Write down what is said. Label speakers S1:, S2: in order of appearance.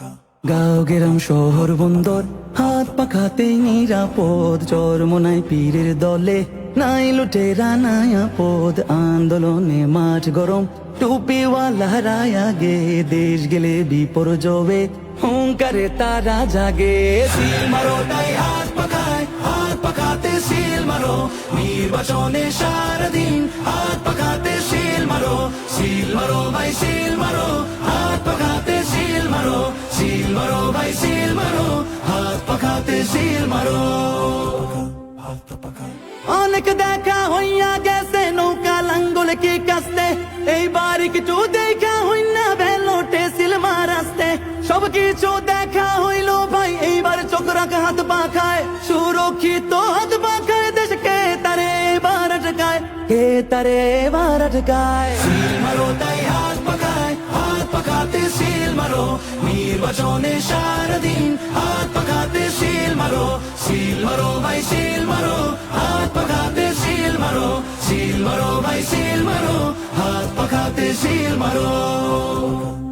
S1: গাঁও, গেরাম, শহর, বন্দর, হাত পাখাতেই নিরাপদ। চরমনাই পীরের দলে, নাই লুটেরা, নাই আপদ। আন্দোলনে মাঠ গরম, টুপিওয়ালা রায়া গে দেশ গেলে বিপর্যবে হুঙ্কারে তারা জাগে। সিল মারো তাই হাত পাখায়, হাত পাখাতে সিল মারো। নির্বাচনে সারাদিন হাত পাখাতে সিল মারো। সিল মারো ভাই, সিল মারো। সিল মারো ভাই সিল মারো হাত পাখাতে সিল মারো অনেক দেখা হইয়া গেছে নৌকা লাঙ্গল কি কাস্তে? এইবার কিছু দেখা হইনা ভেলোটে সিলমার আসতে। সব কিছু দেখা হইল ভাই এইবার চোখ রাখা হাত পাখায় সুরক্ষিত হাত পাখায় দেশকে তারে এবার আটকায়? কে তারে এবার আটকায়? সিল মারো তাই নির্বাচনে সারাদিন হাত পাখাতে সিল মারো সিল মারো ভাই সিল মারো, হাত পাখাতে সিল মারো সিল মারো ভাই সিল মারো, হাত পাখাতে সিল মারো।